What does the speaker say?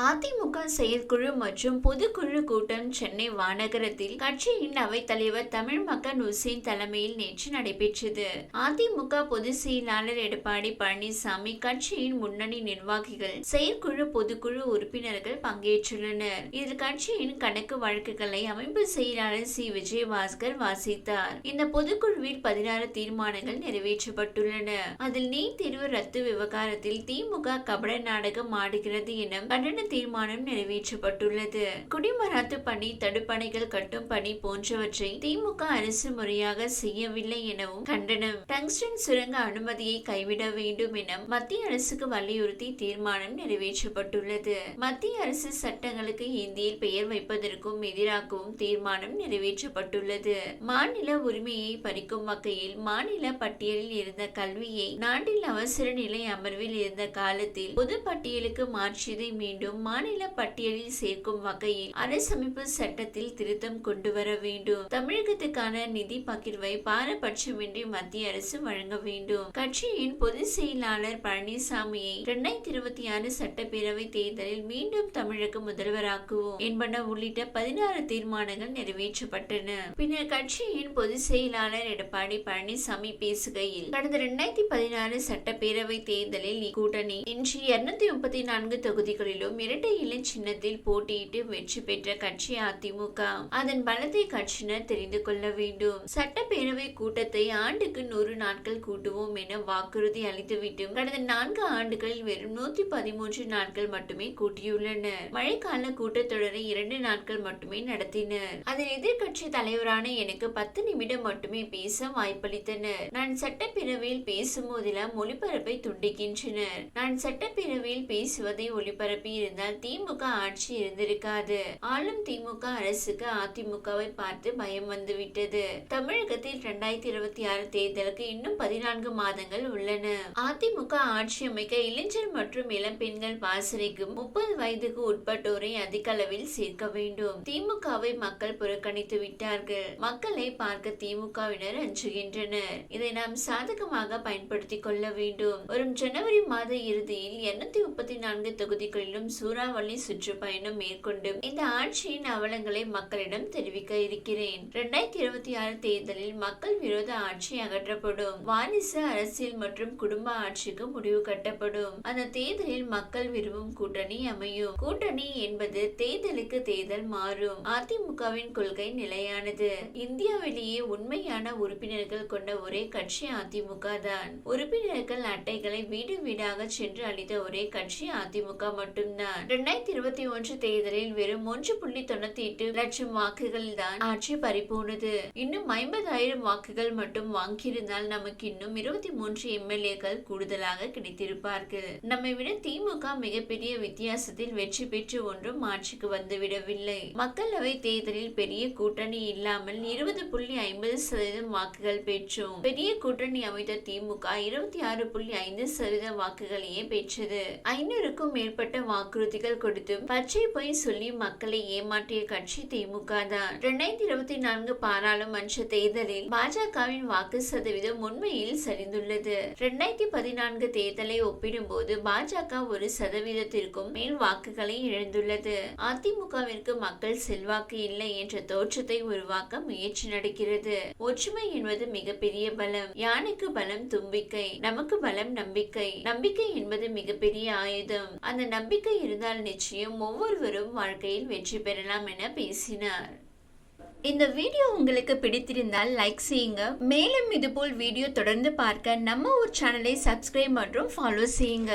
அதிமுக செயற்குழு மற்றும் பொதுக்குழு கூட்டம் சென்னை வானகரத்தில் கட்சியின் அவைத் தலைவர் தமிழ் மக்கள் உசேன் தலைமையில் நேற்று நடைபெற்றது. அதிமுக பொதுச் செயலாளர் எடப்பாடி பழனிசாமி கட்சியின் முன்னணி நிர்வாகிகள் செயற்குழு பொதுக்குழு உறுப்பினர்கள் பங்கேற்றுள்ளனர். இதில் கட்சியின் கணக்கு வழக்குகளை அமைப்பு செயலாளர் சி. விஜயபாஸ்கர் வாசித்தார். இந்த பொதுக்குழுவில் பதினாறு தீர்மானங்கள் நிறைவேற்றப்பட்டுள்ளன. அதில் நீட் தேர்வு ரத்து விவகாரத்தில் திமுக கபட நாடகம் ஆடுகிறது என கண்டன தீர்மானம் நிறைவேற்றப்பட்டுள்ளது. குடிமராத்து பணி தடுப்பணைகள் கட்டும் பணி போன்றவற்றை திமுக அரசு முறையாக செய்யவில்லை எனவும் கண்டனம். டங்ஸ்டன் சுரங்க அனுமதியை கைவிட வேண்டும் என மத்திய அரசுக்கு வலியுறுத்தி தீர்மானம் நிறைவேற்றப்பட்டுள்ளது. மத்திய அரசு சட்டங்களுக்கு இந்தியில் பெயர் வைப்பதற்கும் எதிராகவும் தீர்மானம் நிறைவேற்றப்பட்டுள்ளது. மாநில உரிமையை பறிக்கும் வகையில் மாநில பட்டியலில் இருந்த கல்வியை நாட்டில் அவசர நிலை அமர்வில் இருந்த காலத்தில் பொது பட்டியலுக்கு மாற்றியதை மீண்டும் மாநில பட்டியலில் சேர்க்கும் வகையில் அரசமைப்பு சட்டத்தில் திருத்தம் கொண்டு வர வேண்டும். தமிழகத்துக்கான நிதி பகிர்வை பாரபட்சமின்றி மத்திய அரசு வழங்க வேண்டும். கட்சியின் பொதுச் செயலாளர் பழனிசாமியை இரண்டாயிரத்தி இருபத்தி ஆறு சட்டப்பேரவை தேர்தலில் மீண்டும் தமிழக முதல்வராக்குவோம் என்பன உள்ளிட்ட பதினாறு தீர்மானங்கள் நிறைவேற்றப்பட்டன. பின்னர் கட்சியின் பொதுச் செயலாளர் எடப்பாடி பழனிசாமி பேசுகையில் கடந்த இரண்டாயிரத்தி பதினாறு சட்டப்பேரவை தேர்தலில் இக்கூட்டணி இன்று இருநூத்தி முப்பத்தி நான்கு தொகுதிகளிலும் இரட்டை இலை சின்னத்தில் போட்டியிட்டு வெற்றி பெற்ற கட்சி அதிமுக. அதன் பலத்தை கட்சியினர் தெரிந்து கொள்ள வேண்டும். சட்டப்பேரவை கூட்டத்தை ஆண்டுக்கு நூறு நாட்கள் கூட்டுவோம் என வாக்குறுதி அளித்துவிட்டு கடந்த நான்கு ஆண்டுகளில் வெறும் நூத்தி பதிமூன்று நாட்கள் மட்டுமே கூட்டியுள்ளனர். மழைக்கால கூட்டத்தொடரை இரண்டு நாட்கள் மட்டுமே நடத்தினர். அதில் எதிர்கட்சி தலைவரான எனக்கு பத்து நிமிடம் மட்டுமே பேச வாய்ப்பளித்தனர். நான் சட்டப்பேரவையில் பேசும் போதெல்லாம் ஒளிபரப்பை துண்டிக்கின்றனர். நான் சட்டப்பேரவையில் பேசுவதை ஒளிபரப்பி இருந்தால் திமுக ஆட்சி இருந்திருக்காது. ஆளும் திமுக அரசுக்கு அதிமுகவை பார்த்து பயம் வந்துவிட்டது. தமிழகத்தில் இரண்டாயிரத்தி இருபத்தி ஆறு தேர்தலுக்கு இன்னும் பதினான்கு மாதங்கள் உள்ளன. அதிமுக ஆட்சி அமைக்க இளைஞர் மற்றும் இளம் பெண்கள் பாசறைக்கு முப்பது வயதுக்கு உட்பட்டோரை அதிக அளவில் சேர்க்க வேண்டும். திமுகவை மக்கள் புறக்கணித்து விட்டார்கள். மக்களை பார்க்க திமுகவினர் அஞ்சுகின்றனர். இதை நாம் சாதகமாக பயன்படுத்திக் கொள்ள வேண்டும். வரும் ஜனவரி மாத இறுதியில் இருநூத்தி முப்பத்தி நான்கு தொகுதிகளிலும் சூறாவளி சுற்றுப்பயணம் மேற்கொண்டு இந்த ஆட்சியின் அவலங்களை மக்களிடம் தெரிவிக்க இருக்கிறேன். இரண்டாயிரத்தி இருபத்தி ஆறு தேர்தலில் மக்கள் விரோத ஆட்சி அகற்றப்படும். வாரிசு அரசியல் மற்றும் குடும்ப ஆட்சிக்கு முடிவு கட்டப்படும். அந்த தேர்தலில் மக்கள் விரும்பும் கூட்டணி அமையும். கூட்டணி என்பது தேர்தலுக்கு தேர்தல் மாறும். அதிமுகவின் கொள்கை நிலையானது. இந்தியாவிலேயே உண்மையான உறுப்பினர்கள் கொண்ட ஒரே கட்சி அதிமுக தான். உறுப்பினர்கள் அட்டைகளை வீடு வீடாக சென்று அளித்த ஒரே கட்சி அதிமுக மட்டும்தான். இரண்டாயிரத்தி இருபத்தி ஒன்று தேர்தலில் வெறும் ஒன்று புள்ளி தொண்ணூத்தி எட்டு லட்சம் வாக்குகள் தான் ஆட்சி பறிபோனது. இன்னும் ஐம்பதாயிரம் வாக்குகள் மட்டும் வாங்கியிருந்தால் நமக்கு இன்னும் இருபத்தி மூன்று எம்எல்ஏக்கள் கூடுதலாக கிடைத்திருப்பார்கள். நம்மை விட திமுக மிகப்பெரிய வித்தியாசத்தில் வெற்றி பெற்று ஒன்றும் ஆட்சிக்கு வந்துவிடவில்லை. மக்களவை தேர்தலில் பெரிய கூட்டணி இல்லாமல் இருபது புள்ளி ஐம்பது சதவீதம் வாக்குகள் பெற்றோம். பெரிய கூட்டணி அமைத்த திமுக இருபத்தி ஆறு புள்ளி ஐந்து சதவீத வாக்குகளையே பெற்றது. ஐநூறுக்கும் மேற்பட்ட வாக்கு வாக்குறுதிகள் கொடுத்து பச்சை பொய் சொல்லி மக்களை ஏமாற்றிய கட்சி திமுக தான். இரண்டாயிரத்தி இருபத்தி நான்கு பாராளுமன்ற தேர்தலில் பாஜகவின் வாக்கு சதவீதம் உண்மையில் சரிந்துள்ளது. இரண்டாயிரத்தி பதினான்கு தேர்தலை ஒப்பிடும்போது பாஜக ஒரு சதவீதத்திற்கும் மேல் வாக்குகளை இழந்துள்ளது. அதிமுகவிற்கு மக்கள் செல்வாக்கு இல்லை என்ற தோற்றத்தை உருவாக்க முயற்சி நடக்கிறது. ஒற்றுமை என்பது மிகப்பெரிய பலம் யானைக்கு பலம் தும்பிக்கை நமக்கு பலம் நம்பிக்கை. நம்பிக்கை என்பது மிகப்பெரிய ஆயுதம். அந்த நம்பிக்கை இருந்தால் நிச்சயம் ஒவ்வொருவரும் வாழ்க்கையில் வெற்றி பெறலாம் என பேசினார். இந்த வீடியோ உங்களுக்கு பிடித்திருந்தால் லைக் செய்யுங்க. மேலும் இதுபோல் வீடியோ தொடர்ந்து பார்க்க நம்ம ஒரு சேனலை சப்ஸ்கிரைப் மற்றும் ஃபாலோ செய்யுங்க.